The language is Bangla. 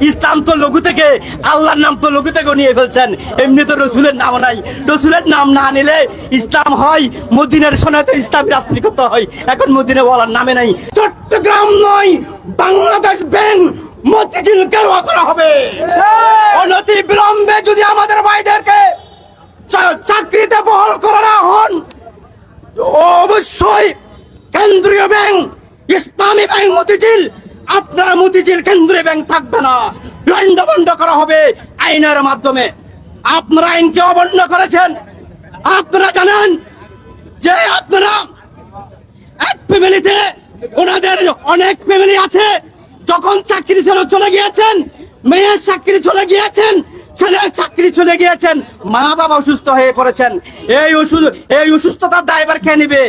ইসলাম তো লঘু থেকে আল্লাহর নাম তো লঘু থেকে নিয়ে ফেলছেন। এমনি তো রসুলের নাম নাই। রসুলের নাম না নিলে ইসলাম হয় মদিনের সোনাতে ইসলাম রাজনীতি করতে হয়। এখন মদিনে বলার নামে নাই। চট্টগ্রাম নয় বাংলাদেশ ব্যাংক মতিঝিল কেন করা হবে। অনতি বিলম্বে যদি আমাদের ভাইদেরকে চা- চাকরিতে বহল করা না হন অবশ্যই কেন্দ্রীয় ব্যাংক ইসলামী ব্যাংক মতিঝিল আপনার মতিঝিল কেন্দ্রীয় ব্যাংক থাকবে না। লন্ড বন্ধ করা হবে আইনের মাধ্যমে। আপনারা আইনকে অবন্য করেছেন। আপনারা জানেন যে আপনারা এক ফ্যামিলিতে ওনাদের অনেক ফ্যামিলি আছে। যখন চাকরি ছেড়ে চলে গিয়েছেন, মেয়ের চাকরি চলে গিয়েছেন, ছেলের চাকরি চলে গিয়েছেন, মা বাবা অসুস্থ হয়ে পড়েছেন। এই অসুস্থ এই অসুস্থতার ড্রাইভার খেয়ে নিবে?